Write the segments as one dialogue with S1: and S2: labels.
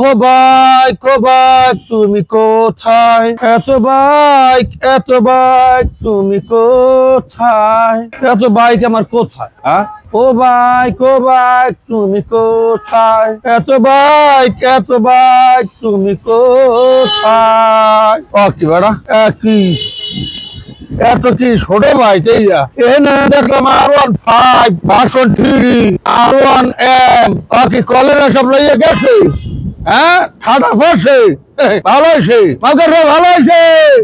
S1: ও bike ও bike তুমি কোথায়? এত বাইক এত বাইক তুমি কোথায়? এত বাইক আমার কোথায় হ্যাঁ ও বাইক ও বাইক তুমি কোথায়? এত বাইক এত বাইক তুমি কোথায়? ও কি বেড়া? কি এত কি ছোট ভাই তেইয়া এনে দেখলাম R one five version three R one M কি কলেরা সব লইয়া গেছে? হ্যাঁ? ঠাটা পড়ছে এই, ভালো হয়েছে মালকার ভাই ভালো হয়েছে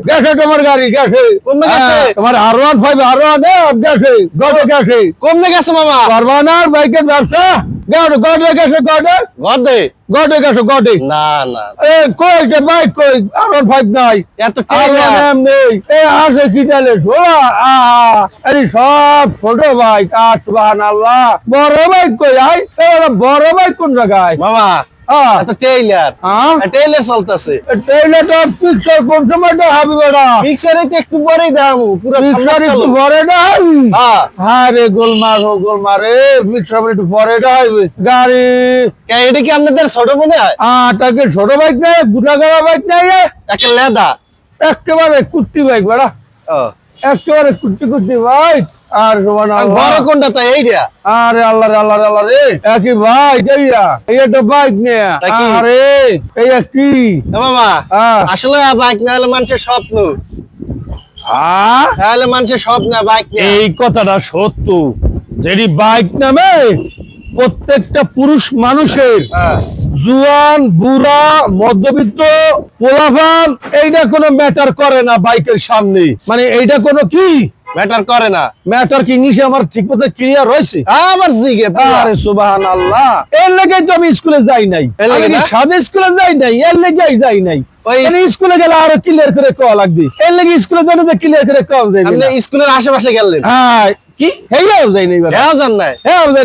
S1: গেছে তোমার গাড়ি গেছে।
S2: কোন দিকে গেছে?
S1: তোমার R one five R one M গেছে। গড়ে গেছে।
S2: কমনে গেছে মামা?
S1: পারবানার বাইকের ব্যবসা। গড়ে গড়ে গেছে গড়ে
S2: ঘর দে
S1: গড়ে গেছে গড়ে
S2: না না
S1: এ কই যে বাইক কই? আর ওয়ান ফাইভ নাই।
S2: এত টেইলার
S1: আল্লাহ নেই। এ আসে কি ডালে ছোড়া আহা। আরে সব ছোট বাইক আর বড় বাইক কই আই? বড় বাইক কোন জায়গায়?
S2: মামা টেইলার টেইলার চলতেছে।
S1: ট্রেইলারটা পিকচার কোন
S2: তো একটু পরেই পুরো
S1: পিকচার একটু পরে নাই
S2: হ্যাঁ
S1: রে গোলমার ও গোলমার রে পিকচার একটু পরে গাড়ি।
S2: এটা কি আপনাদের ছোট মনে হয়?
S1: আটাকে ছোট বাইক নাই গুটা গাড়া বাইক নাই রে।
S2: একটা লেদা।
S1: একেবারে কুত্তি বাইক বেড়া। একেবারে কুত্তি কুত্তি বাইক আর
S2: আর বড় কোনটা তো এইটা?
S1: আরে আল্লাহ রে আল্লাহ রে আল্লাহ রে একই ভাই কেইয়া এই একটা বাইক নিয়ে। আরে কি?
S2: এ মামা
S1: হ্যাঁ।
S2: আসলে বাইক না হলে মানুষের স্বপ্ন।
S1: হ্যাঁ?
S2: তাহলে মানুষের স্বপ্ন বাইক
S1: এই কথাটা সত্য। যেটি বাইক নামে প্রত্যেকটা পুরুষ মানুষের
S2: হ্যাঁ।
S1: জুয়ান বুড়া মধ্যবিত্ত পোলাভান এইটা কোনো ম্যাটার করে না বাইকের সামনে। মানে এইটা কোনো কি?
S2: ম্যাটার করে না।
S1: ম্যাটার কি নিচে আমার ঠিক মতো ক্লিয়ার হয়েছে?
S2: আমার জিগে।
S1: আরে সুবাহান আল্লাহ এর লেগে তো আমি স্কুলে যাই নাই।
S2: এর লেগে
S1: আমি
S2: না?
S1: সাদে স্কুলে যাই নাই? এর লেগেই যাই নাই।
S2: ওই
S1: মানে স্কুলে গেলে আরও ক্লিয়ার করে কওয়া লাগবে। এর লেগে স্কুলে যাই না ক্লিয়ার করে কওয়া যাবে
S2: স্কুলের আশেপাশে গেলেন?
S1: হ্যাঁ কি? যাই নাই
S2: হ্যাঁ জান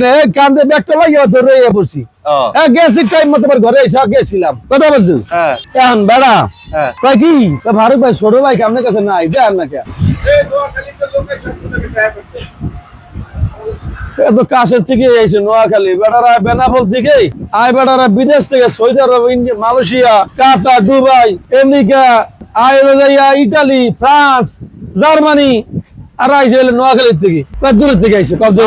S1: হ্যাঁ কান্দে ব্যাগটা লাগিয়ে ধরে বসি। হ্যাঁ গেছি টাইম মতো আমার ঘরে এসে গেছিলাম। কথা বলছো?
S2: হ্যাঁ।
S1: এখন বেড়া
S2: হ্যাঁ।
S1: কি? তা ফারুক ভাই ছোট ভাই কি আপনার কাছে নাই? না কে থেকে নোয়াখালী। বেটারা বেনাফল থেকে আয় বেটারা বিদেশ থেকে Saudi Arab Malaysia, Qatar, Dubai, America আয়োজাইয়া Italy France, Germany আর আইসে নোয়াখালীর থেকে কত থেকে আইসে কত